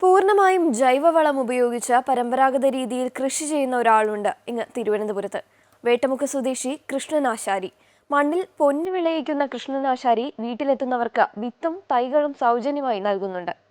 പൂർണമായും ജൈവവളം ഉപയോഗിച്ച് പരമ്പരാഗത രീതിയിൽ കൃഷി ചെയ്യുന്ന ഒരാളുണ്ട് ഇങ്ങ് തിരുവനന്തപുരത്ത്. വേട്ടമുഖ സ്വദേശി കൃഷ്ണനാശാരി. മണ്ണിൽ പൊന്നു വിളയിക്കുന്ന കൃഷ്ണനാശാരി വീട്ടിലെത്തുന്നവർക്ക് വിത്തും തൈകളും സൗജന്യമായി നൽകുന്നുണ്ട്.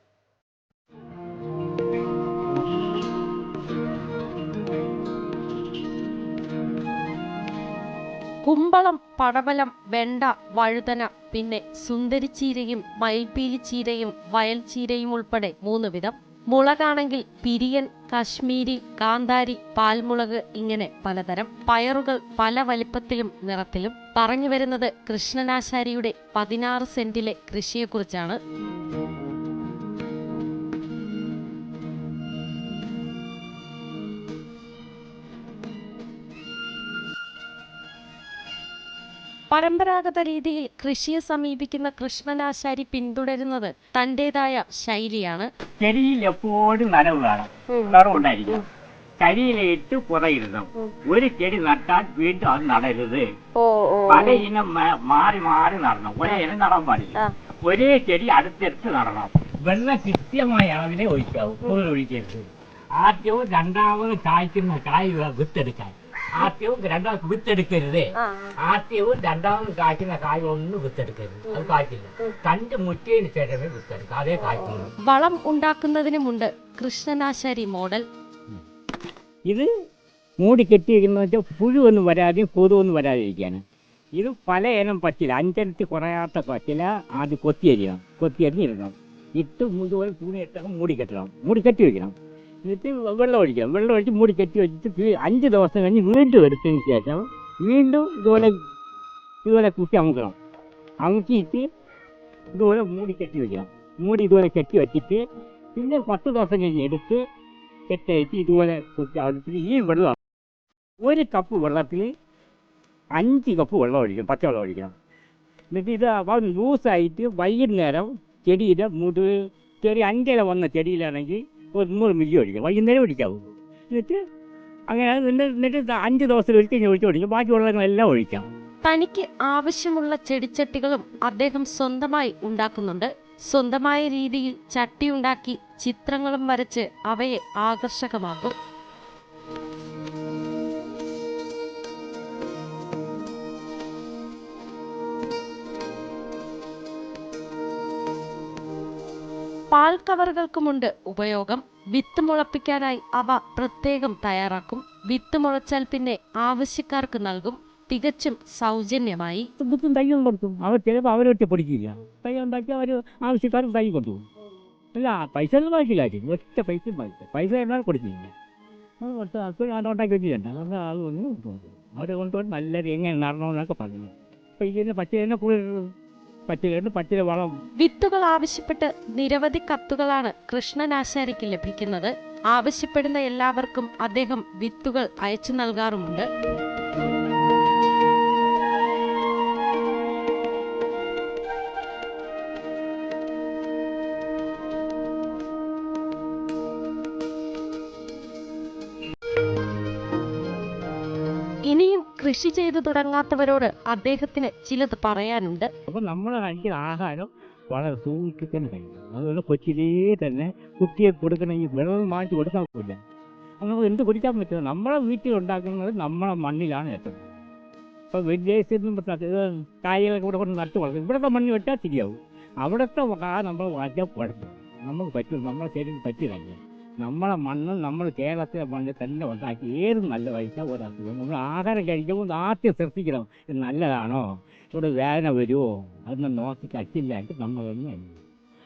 കുമ്പളം പടവലം വെണ്ട വഴുതന പിന്നെ സുന്ദരിച്ചീരയും മയിൽപ്പീലിച്ചീരയും വയൽച്ചീരയും ഉൾപ്പെടെ മൂന്ന് വിധം. മുളകാണെങ്കിൽ പിരിയൻ കശ്മീരി കാന്താരി പാൽമുളക് ഇങ്ങനെ പലതരം. പയറുകൾ പല വലിപ്പത്തിലും നിറത്തിലും. പറഞ്ഞു വരുന്നത് കൃഷ്ണനാശാരിയുടെ പതിനാറ് സെന്റിലെ കൃഷിയെക്കുറിച്ചാണ്. പരമ്പരാഗത രീതിയിൽ കൃഷിയെ സമീപിക്കുന്ന കൃഷ്ണനാശാരി പിന്തുടരുന്നത് തന്റേതായ ശൈലിയാണ്. കരിയിൽ എപ്പോഴും നനവ് വേണം നിറവുണ്ടായിരിക്കും കരിയിലിട്ട് ഒരു ചെടി നട്ടാൽ വീണ്ടും അത് നടരുത്. പല ഇനം മാറി മാറി നടണം. ഒരേ ഇനം നടാൻ പാടില്ല. ഒരേ ചെടി അടുത്തടുത്ത് നടണം. വെള്ളം കൃത്യമായ അളവിലെ ഒഴിക്കാവും. ഒഴിക്കരുത്. ആദ്യവും രണ്ടാമത് കായ്ക്കുന്ന കായ് വിത്തെടുക്കാൻ. ആദ്യവും രണ്ടാം വിത്തെടുക്കരുത്. ആദ്യവും രണ്ടാമത് കായ്ക്കുന്ന കായ് ഒന്നും വിത്തെടുക്കരുത്. അത് കായ്ക്കില്ല. കണ്ട് മുറ്റിയതിന് ശേഷമേ വിത്തെടുക്കുക. അതേ കായ്ക്കുള്ളൂ. വളം ഉണ്ടാക്കുന്നതിനുമുണ്ട് കൃഷ്ണനാശാരി മോഡൽ. ഇത് മൂടി കെട്ടിയിരിക്കുന്നത് വെച്ചാൽ പുഴുവൊന്നും വരാതെയും കൊതുവൊന്നും വരാതിരിക്കാണ് ഇത് പല ഇനം പറ്റില്ല അഞ്ചരത്തി കുറയാത്ത പറ്റില്ല ആദ്യം കൊത്തിയരിയണം. കൊത്തിയരിഞ്ഞിടണം. ഇട്ട് മുഴുവൻ തുണി ഇട്ടൊക്കെ മൂടി കെട്ടണം. മൂടി കെട്ടി വെക്കണം എന്നിട്ട് വെള്ളം ഒഴിക്കാം വെള്ളം ഒഴിച്ച് മൂടി കെട്ടി വെച്ചിട്ട് അഞ്ച് ദിവസം കഴിഞ്ഞ് വീണ്ടും എടുത്തതിന് ശേഷം വീണ്ടും ഇതുപോലെ ഇതുപോലെ കുത്തി അമുക്കണം. അമുക്കിയിട്ട് ഇതുപോലെ മൂടി കെട്ടി വെക്കണം. മൂടി ഇതുപോലെ കെട്ടി വെച്ചിട്ട് പിന്നെ പത്ത് ദിവസം കഴിഞ്ഞ് എടുത്ത് കെട്ടയച്ച് ഇതുപോലെ കുത്തി അടുപ്പിൽ ഈ വെള്ളം ഒരു കപ്പ് വെള്ളത്തിൽ അഞ്ച് കപ്പ് വെള്ളം ഒഴിക്കണം. പച്ചവെള്ളം ഒഴിക്കണം. എന്നിട്ട് ഇത് അപ്പം ലൂസായിട്ട് വൈകുന്നേരം ചെടിയുടെ മുടി ചെറിയ അഞ്ചര വന്ന ചെടിയിലാണെങ്കിൽ നൂറ് മില്ലി ഒഴിക്കണം വൈകുന്നേരം ഒഴിക്കാവൂ. എന്നിട്ട് അങ്ങനെ എന്നിട്ട് അഞ്ച് ദിവസം ഒരിക്കൽ ഒഴിച്ച് ഒഴിക്കും ബാക്കി വെള്ളങ്ങളെല്ലാം ഒഴിക്കാം. തനിക്ക് ആവശ്യമുള്ള ചെടിച്ചട്ടികളും അദ്ദേഹം സ്വന്തമായി ഉണ്ടാക്കുന്നുണ്ട്. സ്വന്തമായ രീതിയിൽ ചട്ടി ഉണ്ടാക്കി ചിത്രങ്ങളും വരച്ച് അവയെ ആകർഷകമാക്കും. പാൽ കവറുകൾക്കുമുണ്ട് ഉപയോഗം. വിത്ത് മുളപ്പിക്കാനായി അവ പ്രത്യേകം തയ്യാറാക്കും. വിത്ത് മുളച്ചാൽ പിന്നെ ആവശ്യക്കാർക്ക് നൽകും. തികച്ചും സൗജന്യമായി. കൊടുത്തു അവർ തൈ കൊടുക്കും പൈസ പൈസ പൈസ ഞാൻ നല്ല പറഞ്ഞു. വിത്തുകൾ ആവശ്യപ്പെട്ട് നിരവധി കത്തുകളാണ് കൃഷ്ണനാശാരിക്ക് ലഭിക്കുന്നത്. ആവശ്യപ്പെടുന്ന എല്ലാവർക്കും അദ്ദേഹം വിത്തുകൾ അയച്ചു നൽകാറുമുണ്ട്. കൃഷി ചെയ്തു തുടങ്ങാത്തവരോട് അദ്ദേഹത്തിന് ചിലത് പറയാനുണ്ട്. അപ്പൊ നമ്മൾ കഴിക്കുന്ന ആഹാരം വളരെ സൂക്ഷിച്ച് തന്നെ അതുപോലെ കൊച്ചിലേ തന്നെ കുട്ടിയെ കൊടുക്കണ ഈ വെള്ളം മാറ്റി കൊടുക്കാൻ പറ്റില്ല. നമുക്ക് എന്ത് കുടിക്കാൻ പറ്റില്ല നമ്മളെ വീട്ടിൽ ഉണ്ടാക്കുന്നത് നമ്മളെ മണ്ണിലാണ് ഏറ്റവും. ഇപ്പൊ വിദേശത്ത് നിന്ന് കായകളൊക്കെ ഇവിടെ കൊണ്ട് നട്ടു വളർത്തും. ഇവിടുത്തെ മണ്ണിൽ വെട്ടാൽ ശരിയാവും. അവിടുത്തെ ആ നമ്മൾ വാങ്ങിയാൽ കുഴപ്പം. നമുക്ക് പറ്റും. നമ്മളെ ശരീരം പറ്റില്ല. നമ്മളെ മണ്ണ് നമ്മൾ കേരളത്തിലെ മണ്ണ് തന്നെ ഉണ്ടാക്കി ഏത് നല്ല കഴിച്ചാൽ ഒരു നമ്മൾ ആഹാരം കഴിക്കുമ്പോൾ ആദ്യം ശ്രദ്ധിക്കണം ഇത് നല്ലതാണോ? ഇവിടെ വേദന വരുമോ അതൊന്നും നോക്കി കച്ചില്ലായിട്ട് നമ്മളൊന്നും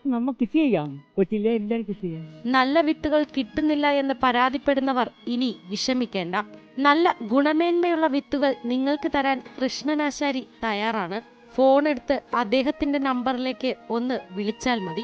നമുക്ക് കൃഷി ചെയ്യാം. കൊച്ചിയിലെ എല്ലാവരും ചെയ്യാം. നല്ല വിത്തുകൾ കിട്ടുന്നില്ല എന്ന് പരാതിപ്പെടുന്നവർ ഇനി വിഷമിക്കേണ്ട. നല്ല ഗുണമേന്മയുള്ള വിത്തുകൾ നിങ്ങൾക്ക് തരാൻ കൃഷ്ണനാശാരി തയ്യാറാണ്. ഫോൺ എടുത്ത് അദ്ദേഹത്തിന്റെ നമ്പറിലേക്ക് ഒന്ന് വിളിച്ചാൽ മതി.